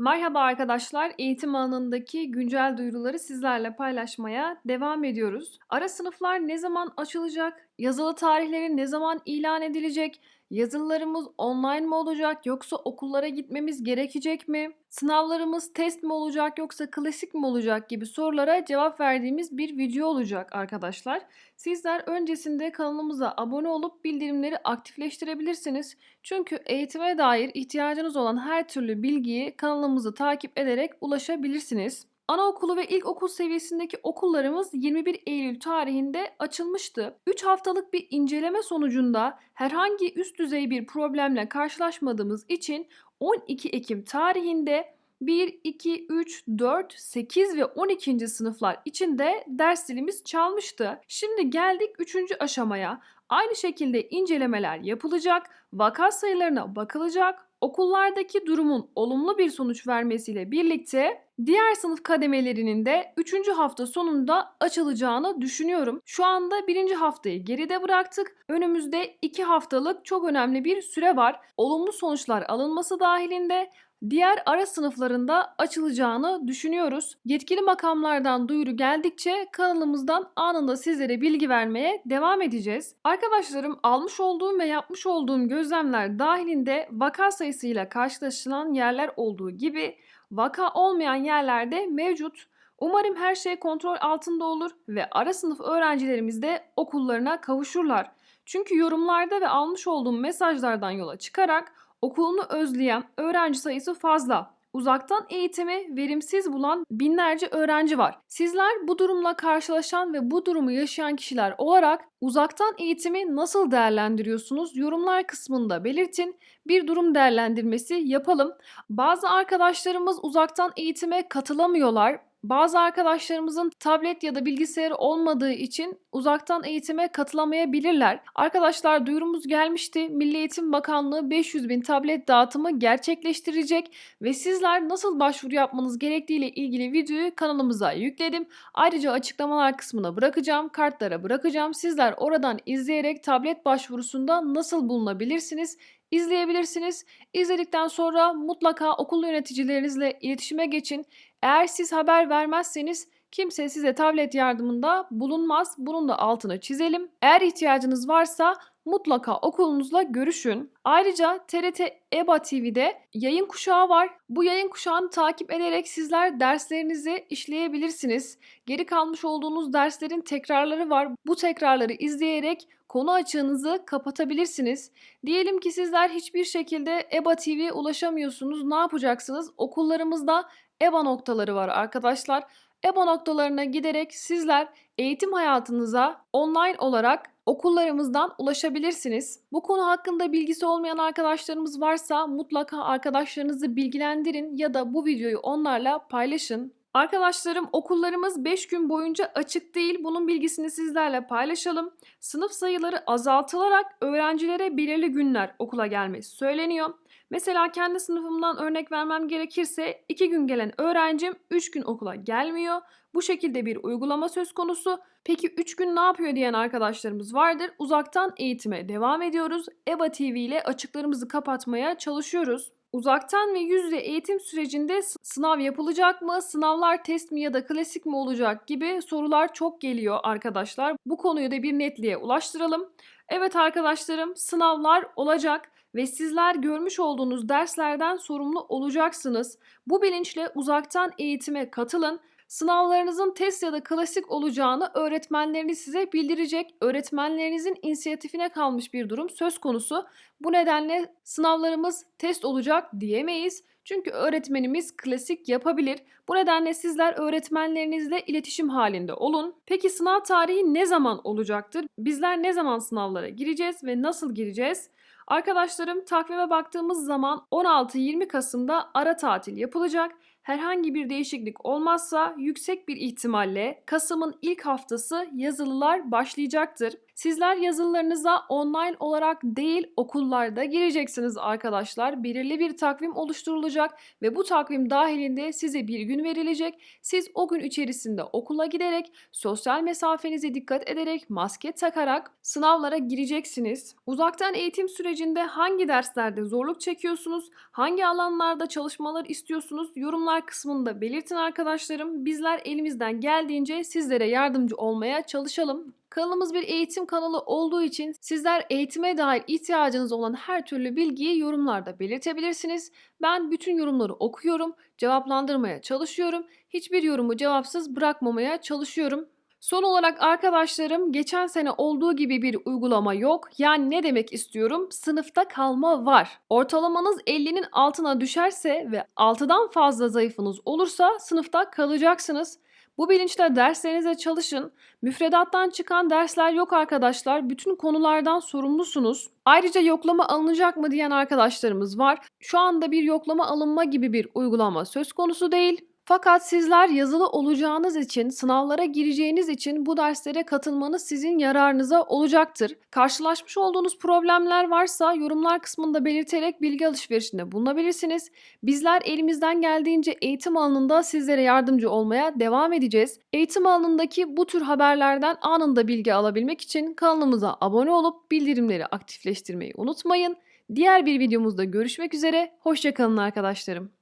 Merhaba arkadaşlar, eğitim alanındaki güncel duyuruları sizlerle paylaşmaya devam ediyoruz. Ara sınıflar ne zaman açılacak? Yazılı tarihleri ne zaman ilan edilecek? Yazılılarımız online mi olacak yoksa okullara gitmemiz gerekecek mi? Sınavlarımız test mi olacak yoksa klasik mi olacak gibi sorulara cevap verdiğimiz bir video olacak arkadaşlar. Sizler öncesinde kanalımıza abone olup bildirimleri aktifleştirebilirsiniz. Çünkü eğitime dair ihtiyacınız olan her türlü bilgiyi kanalımızı takip ederek ulaşabilirsiniz. Anaokulu ve ilkokul seviyesindeki okullarımız 21 Eylül tarihinde açılmıştı. 3 haftalık bir inceleme sonucunda herhangi üst düzey bir problemle karşılaşmadığımız için 12 Ekim tarihinde 1, 2, 3, 4, 8 ve 12. sınıflar için de ders dilimiz çalmıştı. Şimdi geldik 3. aşamaya. Aynı şekilde incelemeler yapılacak, vaka sayılarına bakılacak, okullardaki durumun olumlu bir sonuç vermesiyle birlikte diğer sınıf kademelerinin de 3. hafta sonunda açılacağını düşünüyorum. Şu anda 1. haftayı geride bıraktık. Önümüzde 2 haftalık çok önemli bir süre var. Olumlu sonuçlar alınması dahilinde diğer ara sınıflarında açılacağını düşünüyoruz. Yetkili makamlardan duyuru geldikçe kanalımızdan anında sizlere bilgi vermeye devam edeceğiz. Arkadaşlarım almış olduğum ve yapmış olduğum gözlemler dahilinde vaka sayısıyla karşılaşılan yerler olduğu gibi vaka olmayan yerlerde mevcut. Umarım her şey kontrol altında olur ve ara sınıf öğrencilerimiz de okullarına kavuşurlar. Çünkü yorumlarda ve almış olduğum mesajlardan yola çıkarak okulunu özleyen öğrenci sayısı fazla. Uzaktan eğitimi verimsiz bulan binlerce öğrenci var. Sizler bu durumla karşılaşan ve bu durumu yaşayan kişiler olarak uzaktan eğitimi nasıl değerlendiriyorsunuz? Yorumlar kısmında belirtin. Bir durum değerlendirmesi yapalım. Bazı arkadaşlarımız uzaktan eğitime katılamıyorlar. Bazı arkadaşlarımızın tablet ya da bilgisayarı olmadığı için uzaktan eğitime katılamayabilirler. Arkadaşlar duyurumuz gelmişti. Milli Eğitim Bakanlığı 500 bin tablet dağıtımı gerçekleştirecek ve sizler nasıl başvuru yapmanız gerektiği ile ilgili videoyu kanalımıza yükledim. Ayrıca açıklamalar kısmına bırakacağım, kartlara bırakacağım. Sizler oradan izleyerek tablet başvurusunda nasıl bulunabilirsiniz? İzleyebilirsiniz. İzledikten sonra mutlaka okul yöneticilerinizle iletişime geçin. Eğer siz haber vermezseniz kimse size tablet yardımında bulunmaz. Bunun da altını çizelim. Eğer ihtiyacınız varsa mutlaka okulunuzla görüşün. Ayrıca TRT EBA TV'de yayın kuşağı var. Bu yayın kuşağını takip ederek sizler derslerinizi işleyebilirsiniz. Geri kalmış olduğunuz derslerin tekrarları var. Bu tekrarları izleyerek konu açığınızı kapatabilirsiniz. Diyelim ki sizler hiçbir şekilde EBA TV'ye ulaşamıyorsunuz. Ne yapacaksınız? Okullarımızda EBA noktaları var arkadaşlar. EBA noktalarına giderek sizler eğitim hayatınıza online olarak okullarımızdan ulaşabilirsiniz. Bu konu hakkında bilgisi olmayan arkadaşlarımız varsa mutlaka arkadaşlarınızı bilgilendirin ya da bu videoyu onlarla paylaşın. Arkadaşlarım okullarımız 5 gün boyunca açık değil. Bunun bilgisini sizlerle paylaşalım. Sınıf sayıları azaltılarak öğrencilere belirli günler okula gelmesi söyleniyor. Mesela kendi sınıfımdan örnek vermem gerekirse 2 gün gelen öğrencim 3 gün okula gelmiyor. Bu şekilde bir uygulama söz konusu. Peki 3 gün ne yapıyor diyen arkadaşlarımız vardır. Uzaktan eğitime devam ediyoruz. EBA TV ile açıklarımızı kapatmaya çalışıyoruz. Uzaktan ve yüz yüze eğitim sürecinde sınav yapılacak mı, sınavlar test mi ya da klasik mi olacak gibi sorular çok geliyor arkadaşlar. Bu konuyu da bir netliğe ulaştıralım. Evet arkadaşlarım sınavlar olacak ve sizler görmüş olduğunuz derslerden sorumlu olacaksınız. Bu bilinçle uzaktan eğitime katılın. Sınavlarınızın test ya da klasik olacağını öğretmenleriniz size bildirecek. Öğretmenlerinizin inisiyatifine kalmış bir durum söz konusu. Bu nedenle sınavlarımız test olacak diyemeyiz. Çünkü öğretmenimiz klasik yapabilir. Bu nedenle sizler öğretmenlerinizle iletişim halinde olun. Peki sınav tarihi ne zaman olacaktır? Bizler ne zaman sınavlara gireceğiz ve nasıl gireceğiz? Arkadaşlarım takvime baktığımız zaman 16-20 Kasım'da ara tatil yapılacak. Herhangi bir değişiklik olmazsa yüksek bir ihtimalle Kasım'ın ilk haftası yazılılar başlayacaktır. Sizler yazılılarınıza online olarak değil okullarda gireceksiniz arkadaşlar. Belirli bir takvim oluşturulacak ve bu takvim dahilinde size bir gün verilecek. Siz o gün içerisinde okula giderek, sosyal mesafenize dikkat ederek, maske takarak sınavlara gireceksiniz. Uzaktan eğitim sürecinde hangi derslerde zorluk çekiyorsunuz, hangi alanlarda çalışmalar istiyorsunuz yorumlar kısmında belirtin arkadaşlarım. Bizler elimizden geldiğince sizlere yardımcı olmaya çalışalım. Kanalımız bir eğitim kanalı olduğu için sizler eğitime dair ihtiyacınız olan her türlü bilgiyi yorumlarda belirtebilirsiniz. Ben bütün yorumları okuyorum, cevaplandırmaya çalışıyorum. Hiçbir yorumu cevapsız bırakmamaya çalışıyorum. Son olarak arkadaşlarım geçen sene olduğu gibi bir uygulama yok. Yani ne demek istiyorum? Sınıfta kalma var. Ortalamanız 50'nin altına düşerse ve 6'dan fazla zayıfınız olursa sınıfta kalacaksınız. Bu bilinçle derslerinize çalışın. Müfredattan çıkan dersler yok arkadaşlar. Bütün konulardan sorumlusunuz. Ayrıca yoklama alınacak mı diyen arkadaşlarımız var. Şu anda bir yoklama alınma gibi bir uygulama söz konusu değil. Fakat sizler yazılı olacağınız için, sınavlara gireceğiniz için bu derslere katılmanız sizin yararınıza olacaktır. Karşılaşmış olduğunuz problemler varsa yorumlar kısmında belirterek bilgi alışverişinde bulunabilirsiniz. Bizler elimizden geldiğince eğitim alanında sizlere yardımcı olmaya devam edeceğiz. Eğitim alanındaki bu tür haberlerden anında bilgi alabilmek için kanalımıza abone olup bildirimleri aktifleştirmeyi unutmayın. Diğer bir videomuzda görüşmek üzere. Hoşçakalın arkadaşlarım.